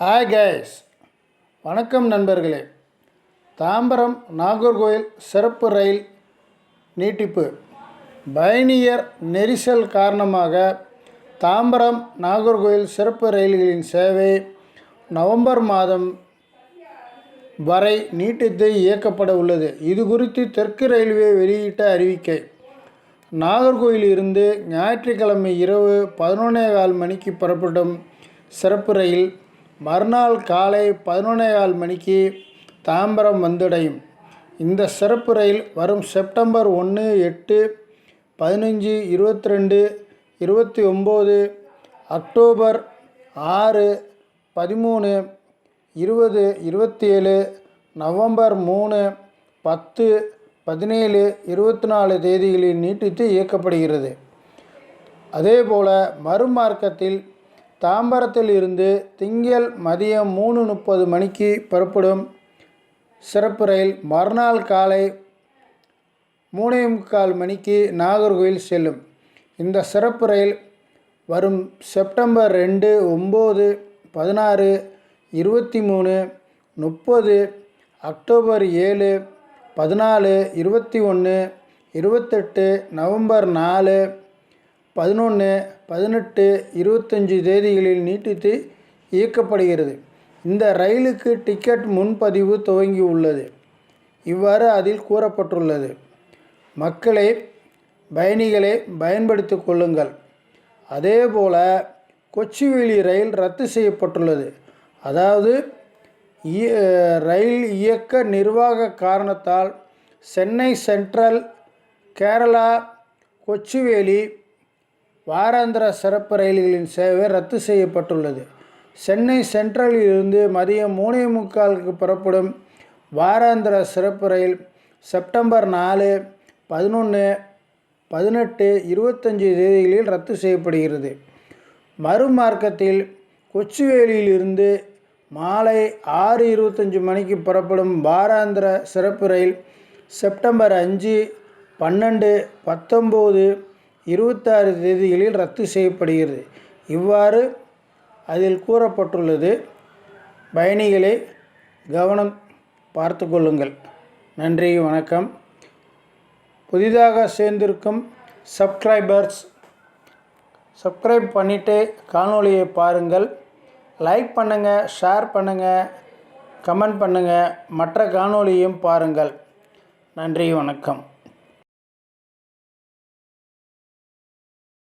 Hi guys வணக்கம் நண்பர்களே. தாம்பரம் நாகர்கோயில் சிறப்பு ரயில் நீட்டிப்பு. பயணியர் நெரிசல் காரணமாக தாம்பரம் நாகர்கோயில் சிறப்பு ரயில்களின் சேவை நவம்பர் மாதம் வரை நீட்டித்து இயக்கப்பட உள்ளது. இது குறித்து தெற்கு ரயில்வே வெளியிட்ட அறிவிக்கை. நாகர்கோயிலிருந்து ஞாயிற்றுக்கிழமை இரவு பதினொன்னே கால் மணிக்கு புறப்படும் சிறப்பு ரயில் மறுநாள் காலை பதினொன்னேகால் மணிக்கு தாம்பரம் வந்தடையும். இந்த சிறப்பு ரயில் வரும் செப்டம்பர் ஒன்று எட்டு பதினஞ்சு இருபத்தி ரெண்டு இருபத்தி ஒம்பது அக்டோபர் ஆறு பதிமூணு இருபது இருபத்தி ஏழு நவம்பர் மூணு பத்து பதினேழு இருபத்தி நாலு தேதிகளில் நீட்டித்து இயக்கப்படுகிறது. அதேபோல மறுமார்க்கத்தில் தாம்பரத்தில் இருந்து திங்கள் மதியம் மூணு முப்பது மணிக்கு புறப்படும் சிறப்பு ரயில் மறுநாள் காலை மூணே முக்கால் மணிக்கு நாகர்கோவில் செல்லும். இந்த சிறப்பு ரயில் வரும் செப்டம்பர் ரெண்டு ஒம்பது பதினாறு இருபத்தி மூணு முப்பது அக்டோபர் ஏழு பதினாலு இருபத்தி ஒன்று இருபத்தெட்டு நவம்பர் நாலு பதினொன்று பதினெட்டு இருபத்தஞ்சி தேதிகளில் நீட்டித்து இயக்கப்படுகிறது. இந்த ரயிலுக்கு டிக்கெட் முன்பதிவு துவங்கி உள்ளது. இவ்வாறு அதில் கூறப்பட்டுள்ளது. மக்களே பயணிகளை பயன்படுத்தி கொள்ளுங்கள். அதேபோல் கொச்சிவேலி ரயில் ரத்து செய்யப்பட்டுள்ளது. அதாவது இய- ரயில் இயக்க நிர்வாக காரணத்தால் சென்னை சென்ட்ரல் கேரளா கொச்சிவேலி வாராந்திர சிறப்பு ரயில்களின் சேவை ரத்து செய்யப்பட்டுள்ளது. சென்னை சென்ட்ரலில் இருந்து மதியம் மூணே முக்காலுக்கு புறப்படும் வாராந்திர சிறப்பு ரயில் செப்டம்பர் நாலு பதினொன்று பதினெட்டு இருபத்தஞ்சி தேதிகளில் ரத்து செய்யப்படுகிறது. மறுமார்க்கத்தில் கொச்சுவேலியிலிருந்து மாலை ஆறு இருபத்தஞ்சி மணிக்கு புறப்படும் வாராந்திர சிறப்பு ரயில் செப்டம்பர் அஞ்சு பன்னெண்டு பத்தொம்போது இருபத்தாறு தேதிகளில் ரத்து செய்யப்படுகிறது. இவ்வாறு அதில் கூறப்பட்டுள்ளது. பயணிகளை கவனம் பார்த்து கொள்ளுங்கள். நன்றி வணக்கம். புதிதாக சேர்ந்திருக்கும் சப்ஸ்கிரைபர்ஸ் சப்ஸ்கிரைப் பண்ணிவிட்டு காணொளியை பாருங்கள். லைக் பண்ணுங்கள் ஷேர் பண்ணுங்கள் கமெண்ட் பண்ணுங்கள் மற்ற காணொலியும் பாருங்கள். நன்றி வணக்கம்.